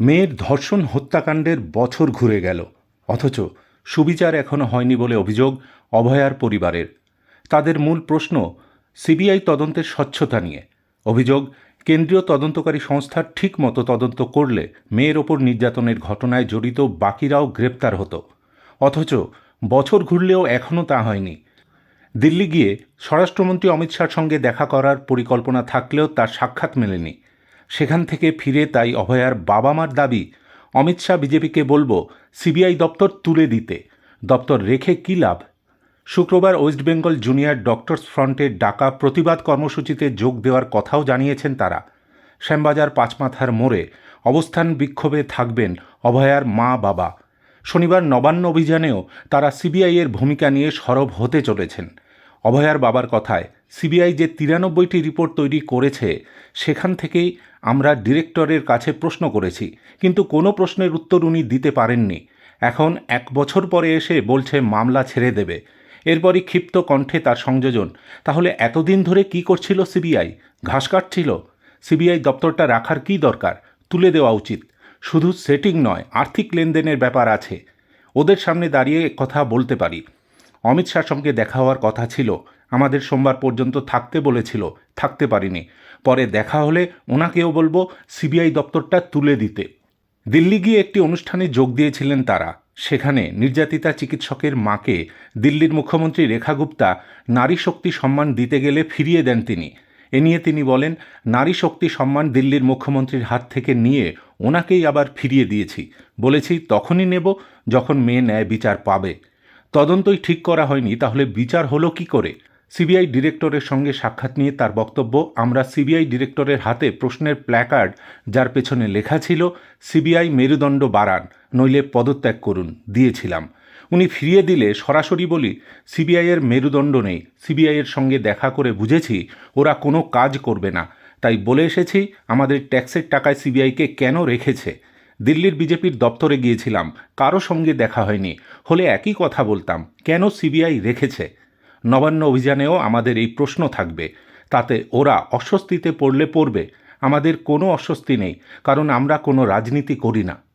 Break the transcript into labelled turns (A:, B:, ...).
A: মেয়ের ধর্ষণ হত্যাকাণ্ডের বছর ঘুরে গেল। অথচ সুবিচার এখনও হয়নি বলে অভিযোগ অভয়ার পরিবারের। তাদের মূল প্রশ্ন, সিবিআই তদন্তের স্বচ্ছতা নিয়ে। অভিযোগ, কেন্দ্রীয় তদন্তকারী সংস্থার ঠিক মতো তদন্ত করলে মেয়ের ওপর নির্যাতনের ঘটনায় জড়িত বাকিরাও গ্রেপ্তার হতো। অথচ বছর ঘুরলেও এখনও তা হয়নি। দিল্লি গিয়ে স্বরাষ্ট্রমন্ত্রী অমিত শাহর সঙ্গে দেখা করার পরিকল্পনা থাকলেও তার সাক্ষাৎ মেলেনি। সেখান থেকে ফিরে তাই অভয়ার বাবা মার দাবি, অমিত শাহ বিজেপিকে বলব, সিবিআই দপ্তর তুলে দিতে। দপ্তর রেখে কী লাভ? শুক্রবার ওয়েস্ট বেঙ্গল জুনিয়র ডক্টরস ফ্রন্টের ডাকা প্রতিবাদ কর্মসূচিতে যোগ দেওয়ার কথাও জানিয়েছেন তারা। শ্যামবাজার পাঁচমাথার মোড়ে অবস্থান বিক্ষোভে থাকবেন অভয়ার মা বাবা শনিবার নবান্ন অভিযানেও তারা সিবিআইয়ের ভূমিকা নিয়ে সরব হতে চলেছেন। অভয়ার বাবার কথায় সিবিআই যে তিরানব্বইটি রিপোর্ট তৈরি করেছে, সেখান থেকেই আমরা ডিরেক্টরের কাছে প্রশ্ন করেছি। কিন্তু কোনো প্রশ্নের উত্তর উনি দিতে পারেননি। এখন এক বছর পরে এসে বলছে, মামলা ছেড়ে দেবে। এরপরই ক্ষিপ্ত কণ্ঠে তার সংযোজন, তাহলে এতদিন ধরে কি করছিল সিবিআই? ঘাস কাটছিল? সিবিআই দপ্তরটা রাখার কি দরকার? তুলে দেওয়া উচিত। শুধু সেটিং নয়, আর্থিক লেনদেনের ব্যাপার আছে। ওদের সামনে দাঁড়িয়ে কথা বলতে পারি। অমিত শাহর সঙ্গে দেখা হওয়ার কথা ছিল। আমাদের সোমবার পর্যন্ত থাকতে বলেছিল, থাকতে পারিনি। পরে দেখা হলে ওনাকেও বলব সিবিআই দপ্তরটা তুলে দিতে। দিল্লি গিয়ে একটি অনুষ্ঠানে যোগ দিয়েছিলেন তারা। সেখানে নির্যাতিতা চিকিৎসকের মাকে দিল্লির মুখ্যমন্ত্রী রেখা গুপ্তা নারী শক্তি সম্মান দিতে গেলে ফিরিয়ে দেন তিনি। এ নিয়ে তিনি বলেন, নারী শক্তি সম্মান দিল্লির মুখ্যমন্ত্রীর হাত থেকে নিয়ে ওনাকেই আবার ফিরিয়ে দিয়েছি। বলেছি তখনই নেব যখন মেয়ে ন্যায় বিচার পাবে। তদন্তই ঠিক করা হয়নি, তাহলে বিচার হলো কি করে? সিবিআই ডিরেক্টরের সঙ্গে সাক্ষাৎ নিয়ে তার বক্তব্য, আমরা সিবিআই ডিরেক্টরের হাতে প্রশ্নের প্ল্যাকার্ড, যার পেছনে লেখা ছিল, সিবিআই মেরুদণ্ড বাড়ান, নইলে পদত্যাগ করুন দিয়েছিলাম। উনি ফিরিয়ে দিলে সরাসরি বলি সিবিআইয়ের মেরুদণ্ড নেই সিবিআইয়ের সঙ্গে দেখা করে বুঝেছি, ওরা কোনো কাজ করবে না, তাই বলে এসেছি, আমাদের ট্যাক্সের টাকায় সিবিআইকে কেন রেখেছে? দিল্লির বিজেপির দপ্তরে গিয়েছিলাম। কারও সঙ্গে দেখা হয়নি। হলে একই কথা বলতাম, কেন সিবিআই রেখেছে? নবান্ন অভিযানেও আমাদের এই প্রশ্ন থাকবে। তাতে ওরা অস্বস্তিতে পড়লে পড়বে। আমাদের কোনো অস্বস্তি নেই, কারণ আমরা কোনো রাজনীতি করি না।